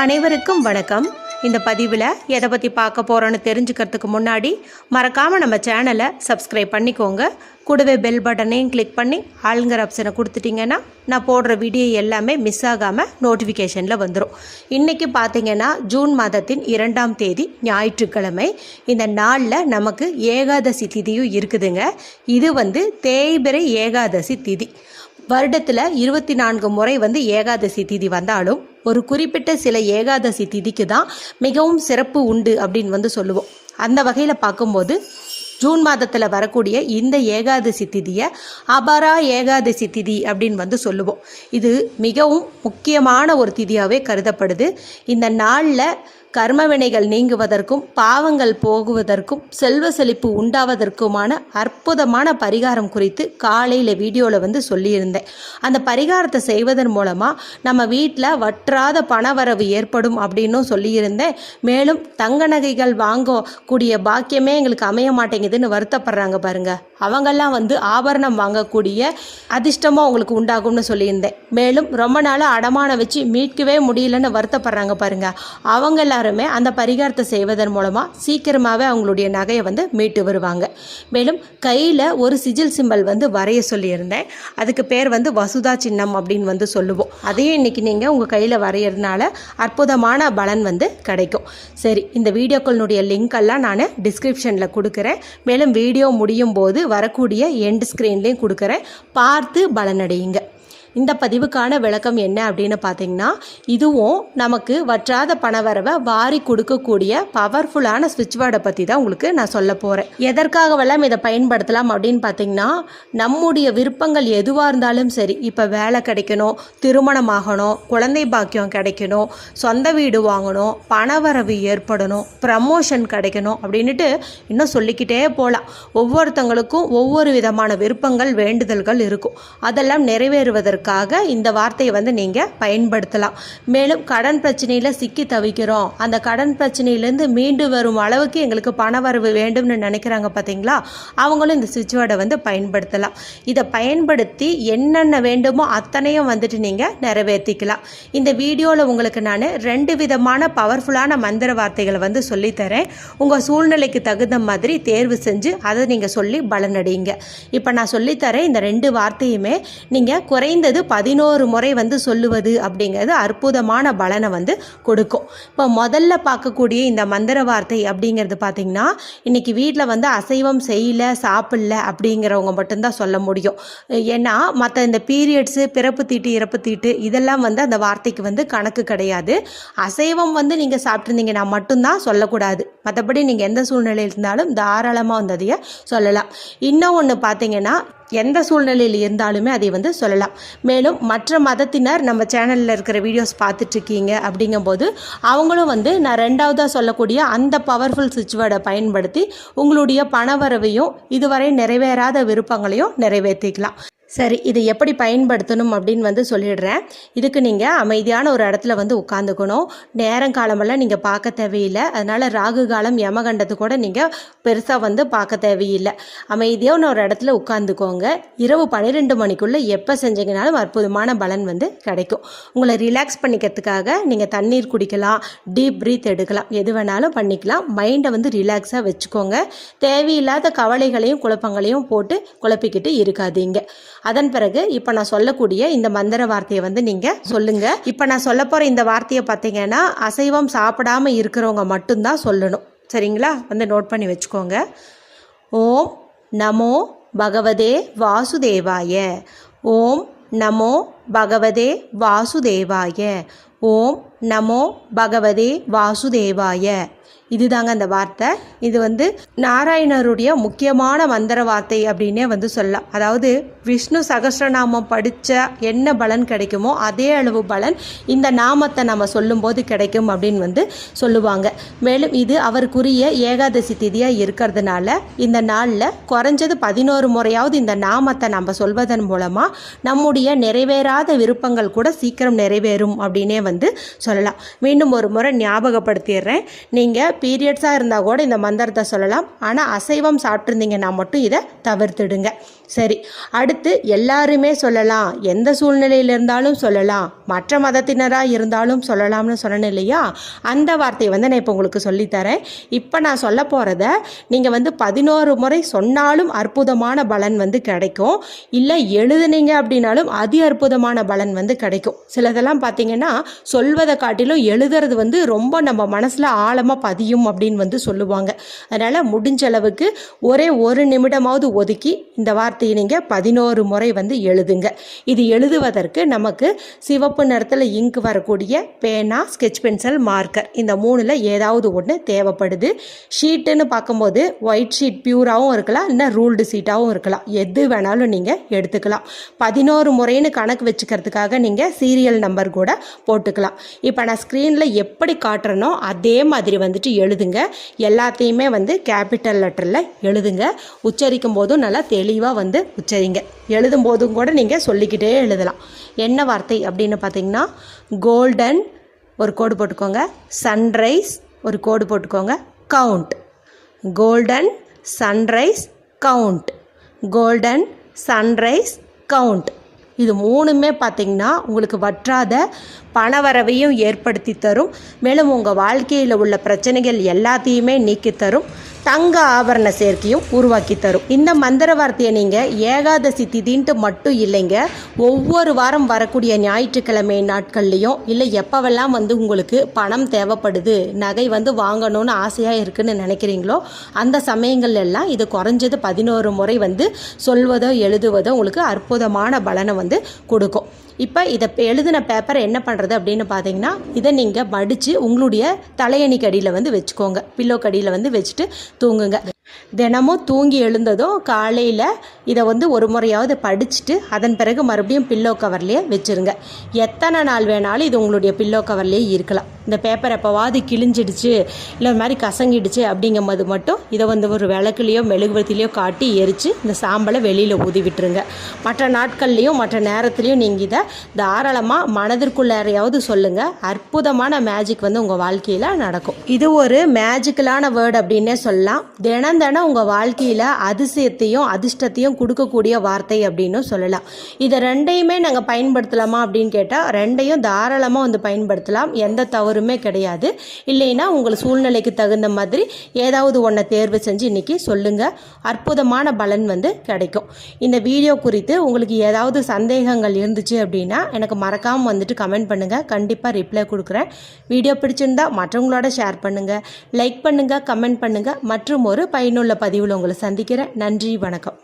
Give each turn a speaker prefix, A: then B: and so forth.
A: அனைவருக்கும் வணக்கம். இந்த பதிவில் எதை பற்றி பார்க்க போகிறோன்னு தெரிஞ்சுக்கிறதுக்கு முன்னாடி மறக்காமல் நம்ம சேனலை சப்ஸ்கிரைப் பண்ணிக்கோங்க. கூடவே பெல் பட்டனையும் கிளிக் பண்ணி ஆளுங்கிற ஆப்ஷனை கொடுத்துட்டிங்கன்னா நான் போடுற வீடியோ எல்லாமே மிஸ் ஆகாமல் நோட்டிஃபிகேஷனில் வந்துடும் இன்றைக்கி பார்த்தீங்கன்னா ஜூன் மாதத்தின் இரண்டாம் தேதி ஞாயிற்றுக்கிழமை. இந்த நாளில் நமக்கு ஏகாதசி திதியும் இருக்குதுங்க. இது வந்து தேய்பிறை ஏகாதசி திதி. வருடத்தில் இருபத்தி நான்கு முறை வந்து ஏகாதசி திதி வந்தாலும் ஒரு குறிப்பிட்ட சில ஏகாதசி திதிக்கு தான் மிகவும் சிறப்பு உண்டு அப்படின்னு வந்து சொல்லுவோம். அந்த வகையில் பார்க்கும்போது ஜூன் மாதத்தில் வரக்கூடிய இந்த ஏகாதசி திதியை அபரா ஏகாதசி திதி அப்படின்னு வந்து சொல்லுவோம். இது மிகவும் முக்கியமான ஒரு திதியாகவே கருதப்படுது. இந்த நாளில் கர்மவினைகள் நீங்குவதற்கும் பாவங்கள் போகுவதற்கும் செல்வ செழிப்பு உண்டாவதற்குமான அற்புதமான பரிகாரம் குறித்து காலையில் வீடியோவில் வந்து சொல்லியிருந்தேன். அந்த பரிகாரத்தை செய்வதன் மூலமாக நம்ம வீட்டில் வற்றாத பணவரவு ஏற்படும் அப்படின்னும் சொல்லியிருந்தேன். மேலும் தங்க நகைகள் வாங்கக்கூடிய பாக்கியமே எங்களுக்கு அமைய மாட்டேங்குதுன்னு வருத்தப்படுறாங்க பாருங்கள் அவங்கெல்லாம் வந்து ஆபரணம் வாங்கக்கூடிய அதிர்ஷ்டமாக உங்களுக்கு உண்டாகும்னு சொல்லியிருந்தேன். மேலும் ரொம்ப நாளாக அடமானம் வச்சு மீட்கவே முடியலன்னு வருத்தப்படுறாங்க பாருங்க. அவங்க எல்லாருமே அந்த பரிகாரத்தை செய்வதன் மூலமாக சீக்கிரமாகவே அவங்களுடைய நகையை வந்து மீட்டு வருவாங்க. மேலும் கையில் ஒரு சிஜில் சிம்பல் வந்து வரைய சொல்லியிருந்தேன். அதுக்கு பேர் வந்து வசுதா சின்னம் அப்படின்னு வந்து சொல்லுவோம். அதையும் இன்னைக்கு நீங்கள் உங்கள் கையில் வரைகிறதுனால அற்புதமான பலன் வந்து கிடைக்கும். சரி இந்த வீடியோக்களுடைய லிங்க் எல்லாம் நான் டிஸ்கிரிப்ஷனில் கொடுக்குறேன். மேலும் வீடியோ முடியும் போது வரக்கூடிய எண்ட் ஸ்க்ரீன்லேயும் கொடுக்குறேன். பார்த்து பலனடையுங்க. இந்த பதிவுக்கான விளக்கம் என்ன அப்படின்னு பார்த்தீங்கன்னா இதுவும் நமக்கு வற்றாத பணவரவை வாரி கொடுக்கக்கூடிய பவர்ஃபுல்லான சுவிட்ச் வேர்டை பற்றி தான் உங்களுக்கு நான் சொல்ல போகிறேன் எதற்காகவெல்லாம் இதை பயன்படுத்தலாம் அப்படின்னு பார்த்தீங்கன்னா நம்முடைய விருப்பங்கள் எதுவாக இருந்தாலும் சரி இப்போ வேலை கிடைக்கணும் திருமணம் ஆகணும் குழந்தை பாக்கியம் கிடைக்கணும் சொந்த வீடு வாங்கணும் பணவரவு ஏற்படணும் ப்ரமோஷன் கிடைக்கணும் அப்படின்ட்டு இன்னும் சொல்லிக்கிட்டே போகலாம் ஒவ்வொருத்தங்களுக்கும் ஒவ்வொரு விதமான விருப்பங்கள் வேண்டுதல்கள் இருக்கும். அதெல்லாம் நிறைவேறுவதற்கு நிறைவேறுவதற்காக இந்த வார்த்தையை வந்து நீங்கள் பயன்படுத்தலாம். மேலும் கடன் பிரச்சனையில் சிக்கி தவிக்கிறோம். அந்த கடன் பிரச்சனையிலேருந்து மீண்டு வரும் அளவுக்கு எங்களுக்கு பண வரவு வேண்டும்னு நினைக்கிறாங்க பார்த்தீங்களா அவங்களும் இந்த சுவிட்ச் வேர்டை வந்து பயன்படுத்தலாம். இதை பயன்படுத்தி என்னென்ன வேண்டுமோ அத்தனையும் வந்துட்டு நீங்கள் நிறைவேற்றிக்கலாம் இந்த வீடியோவில் உங்களுக்கு நான் ரெண்டு விதமான பவர்ஃபுல்லான மந்திர வார்த்தைகளை வந்து சொல்லித்தரேன். உங்கள் சூழ்நிலைக்கு தகுந்த மாதிரி தேர்வு செஞ்சு அதை நீங்கள் சொல்லி பலனடையுங்க. இப்போ நான் சொல்லித்தரேன் இந்த ரெண்டு வார்த்தையுமே நீங்கள் குறைந்த குறைந்தது பதினோரு முறை வந்து சொல்லுவது அப்படிங்கிறது அற்புதமான பலனை வந்து கொடுக்கும். இப்போ முதல்ல பார்க்கக்கூடிய இந்த மந்திர வார்த்தை அப்படிங்கிறது பார்த்தீங்கன்னா இன்னைக்கு வீட்டில் வந்து அசைவம் செய்யல சாப்பிடல அப்படிங்கிறவங்க மட்டும்தான் சொல்ல முடியும். ஏன்னா மற்ற இந்த பீரியட்ஸு பிறப்பு தீட்டு இறப்பு தீட்டு இதெல்லாம் வந்து அந்த வார்த்தைக்கு வந்து கணக்கு கிடையாது. அசைவம் வந்து நீங்கள் சாப்பிட்ருந்தீங்கன்னா மட்டும்தான் சொல்லக்கூடாது. மற்றபடி நீங்கள் எந்த சூழ்நிலையில் இருந்தாலும் தாராளமாக வந்து அதையே சொல்லலாம். இன்னும் ஒன்று பார்த்தீங்கன்னா எந்த சூழ்நிலையில் இருந்தாலுமே அதை வந்து சொல்லலாம். மேலும் மற்ற மதத்தினர் நம்ம சேனலில் இருக்கிற வீடியோஸ் பார்த்துட்ருக்கீங்க அப்படிங்கும்போது அவங்களும் வந்து நான் ரெண்டாவதாக சொல்லக்கூடிய அந்த பவர்ஃபுல் சுவிட்ச்வேர்டை பயன்படுத்தி உங்களுடைய பணவரவையும் இதுவரை நிறைவேறாத விருப்பங்களையும் நிறைவேற்றிக்கலாம். சரி இதை எப்படி பயன்படுத்தணும் அப்படின்னு வந்து சொல்லிடுறேன். இதுக்கு நீங்கள் அமைதியான ஒரு இடத்துல வந்து உட்காந்துக்கணும். நேரம் காலமெல்லாம் நீங்கள் பார்க்க தேவையில்லை. அதனால் ராகு காலம் யமகண்டத்து கூட நீங்கள் பெருசாக வந்து பார்க்க தேவையில்லை. அமைதியான ஒரு இடத்துல உட்காந்துக்கோங்க. இரவு பன்னிரெண்டு மணிக்குள்ளே எப்போ செஞ்சீங்கனாலும் அற்புதமான பலன் வந்து கிடைக்கும். உங்களை ரிலாக்ஸ் பண்ணிக்கிறதுக்காக நீங்கள் தண்ணீர் குடிக்கலாம் டீப் ப்ரீத் எடுக்கலாம். எது வேணாலும் பண்ணிக்கலாம். மைண்டை வந்து ரிலாக்ஸாக வச்சுக்கோங்க. தேவையில்லாத கவலைகளையும் குழப்பங்களையும் போட்டு குழப்பிக்கிட்டு இருக்காதீங்க. அதன் பிறகு இப்போ நான் சொல்லக்கூடிய இந்த மந்திர வார்த்தையை வந்து நீங்கள் சொல்லுங்கள் இப்போ நான் சொல்ல போகிற இந்த வார்த்தையை பார்த்தீங்கன்னா அசைவம் சாப்பிடாம இருக்கிறவங்க மட்டும்தான் சொல்லணும். சரிங்களா? வந்து நோட் பண்ணி வச்சுக்கோங்க. ஓம் நமோ பகவதே வாசுதேவாய. ஓம் நமோ பகவதே வாசுதேவாய. ஓம் நமோ பகவதே வாசுதேவாய. இதுதாங்க அந்த வார்த்தை. இது வந்து நாராயணருடைய முக்கியமான மந்திர வார்த்தை அப்படின்னே வந்து சொல்லலாம். அதாவது விஷ்ணு சகசிரநாமம் படித்த என்ன பலன் கிடைக்குமோ அதே அளவு பலன் இந்த நாமத்தை நம்ம சொல்லும்போது கிடைக்கும் அப்படின்னு வந்து சொல்லுவாங்க. மேலும் இது அவருக்குரிய ஏகாதசி திதியாக இருக்கிறதுனால இந்த நாளில் குறைஞ்சது பதினோரு முறையாவது இந்த நாமத்தை நம்ம சொல்வதன் மூலமாக நம்முடைய நிறைவேறாத விருப்பங்கள் கூட சீக்கிரம் நிறைவேறும் அப்படின்னே வந்து சொல்லலாம். மீண்டும் ஒரு முறை ஞாபகப்படுத்திடுறேன். நீங்கள் பீரியட்ஸாக இருந்தால் கூட இந்த மந்திரத்தை சொல்லலாம். ஆனால் அசைவம் சாப்பிட்ருந்தீங்கன்னா மட்டும் இதை தவிர்த்துடுங்க. சரி அடுத்து எல்லாருமே சொல்லலாம். எந்த சூழ்நிலையில் இருந்தாலும் சொல்லலாம். மற்ற மதத்தினராக இருந்தாலும் சொல்லலாம்னு சொன்னேன் இல்லையா? அந்த வார்த்தையை வந்து நான் இப்போ உங்களுக்கு சொல்லித்தரேன். இப்போ நான் சொல்ல போகிறத நீங்கள் வந்து பதினோரு முறை சொன்னாலும் அற்புதமான பலன் வந்து கிடைக்கும். இல்லை எழுதுனீங்க அப்படின்னாலும் அதி அற்புதமான பலன் வந்து கிடைக்கும். சிலதெல்லாம் பார்த்தீங்கன்னா சொல்வதை காட்டிலும் எழுதுறது வந்து ரொம்ப நம்ம மனசில் ஆழமாக பதியும் அப்படின்னு வந்து சொல்லுவாங்க. அதனால் முடிஞ்ச அளவுக்கு ஒரே ஒரு நிமிடமாவது ஒதுக்கி இந்த வார்த்தை வார்த்தையை நீங்கள் பதினோரு முறை வந்து எழுதுங்க. இது எழுதுவதற்கு நமக்கு சிவப்பு நிறத்தில் இங்க் வரக்கூடிய பேனா ஸ்கெட்ச் பென்சில் மார்க்கர் இந்த மூணில் ஏதாவது ஒன்று தேவைப்படுது. ஷீட்டுன்னு பார்க்கும்போது ஒயிட் ஷீட் பியூராகவும் இருக்கலாம் இல்லை ரூல்டு ஷீட்டாகவும் இருக்கலாம். எது வேணாலும் நீங்கள் எடுத்துக்கலாம். பதினோரு முறைன்னு கணக்கு வச்சுக்கிறதுக்காக நீங்கள் சீரியல் நம்பர் கூட போட்டுக்கலாம். இப்போ நான் ஸ்க்ரீனில் எப்படி காட்டுறேனோ அதே மாதிரி வந்துட்டு எழுதுங்க. எல்லாத்தையுமே வந்து கேபிட்டல் லெட்டரில் எழுதுங்க. உச்சரிக்கும் போதும் நல்லா தெளிவாக வந்து உச்சரிங்க. எழுதும் போதும் கூட நீங்கள் சொல்லிக்கிட்டே எழுதலாம். என்ன வார்த்தை அப்படின்னு பார்த்தீங்கன்னா கோல்டன் ஒரு கோடு போட்டுக்கோங்க. சன்ரைஸ் ஒரு கோடு போட்டுக்கோங்க. Count golden sunrise count golden sunrise count இது மூணுமே பார்த்திங்கன்னா உங்களுக்கு வற்றாத பணவரவையும் ஏற்படுத்தி தரும். மேலும் உங்கள் வாழ்க்கையில் உள்ள பிரச்சனைகள் எல்லாத்தையுமே நீக்கி தரும். தங்க ஆபரண சேர்க்கையும் உருவாக்கி தரும். இந்த மந்திர வார்த்தையை நீங்கள் ஏகாதசி திதின்ட்டு மட்டும் இல்லைங்க ஒவ்வொரு வாரம் வரக்கூடிய ஞாயிற்றுக்கிழமை நாட்கள்லையும் இல்லை எப்போவெல்லாம் வந்து உங்களுக்கு பணம் தேவைப்படுது நகை வந்து வாங்கணும்னு ஆசையாக இருக்குன்னு நினைக்கிறீங்களோ அந்த சமயங்கள் எல்லாம் இது குறைஞ்சது பதினோரு முறை வந்து சொல்வதோ எழுதுவதோ உங்களுக்கு அற்புதமான பலனை வந்து கொடுக்கும். இப்போ இதை எழுதின பேப்பரை என்ன பண்ணுறது அப்படின்னு பார்த்தீங்கன்னா இதை நீங்கள் மடித்து உங்களுடைய தலையணிக்கு அடியில் வந்து வச்சுக்கோங்க. பில்லோ கடியில் வந்து வச்சுட்டு தூங்குங்க. தினமும் தூங்கி எழுந்ததும் காலையில் இதை வந்து ஒரு முறையாவது படிச்சுட்டு அதன் பிறகு மறுபடியும் பில்லோ கவர்லேயே வச்சுருங்க. எத்தனை நாள் வேணாலும் இது உங்களுடைய பில்லோ கவர்லேயே இருக்கலாம். இந்த பேப்பர் எப்போவாது கிழிஞ்சிடுச்சு இல்லை இந்த மாதிரி கசங்கிடுச்சு அப்படிங்கும்போது மட்டும் இதை வந்து ஒரு விளக்குலேயோ மெழுகுவத்திலையோ காட்டி எரித்து இந்த சாம்பலை வெளியில் ஊதி விட்டுருங்க. மற்ற நாட்கள்லேயும் மற்ற நேரத்துலையும் நீங்கள் இதை தாராளமாக மனதிற்குள்ளாரையாவது சொல்லுங்கள் அற்புதமான மேஜிக் வந்து உங்கள் வாழ்க்கையில் நடக்கும். இது ஒரு மேஜிக்கலான வேர்டு அப்படின்னே சொல்லலாம். தினம் தினம் உங்கள் வாழ்க்கையில் அதிசயத்தையும் அதிர்ஷ்டத்தையும் கொடுக்கக்கூடிய வார்த்தை அப்படின்னு சொல்லலாம். இதை ரெண்டையுமே நாங்கள் பயன்படுத்தலாமா அப்படின்னு கேட்டால் ரெண்டையும் தாராளமாக வந்து பயன்படுத்தலாம். எந்த தவறுமே கிடையாது. இல்லைன்னா உங்கள் சூழ்நிலைக்கு தகுந்த மாதிரி ஏதாவது ஒன்றை தேர்வு செஞ்சு இன்றைக்கி சொல்லுங்கள் அற்புதமான பலன் வந்து கிடைக்கும். இந்த வீடியோ குறித்து உங்களுக்கு ஏதாவது சந்தேகங்கள் இருந்துச்சு அப்படின்னா எனக்கு மறக்காமல் வந்துட்டு கமெண்ட் பண்ணுங்கள் கண்டிப்பாக ரிப்ளை கொடுக்குறேன். வீடியோ பிடிச்சிருந்தா மற்றவங்களோட ஷேர் பண்ணுங்கள் லைக் பண்ணுங்கள் கமெண்ட் பண்ணுங்கள் மற்றும் ஒரு பயனுள்ள பதிவில் உங்களை சந்திக்கிறேன். நன்றி வணக்கம்.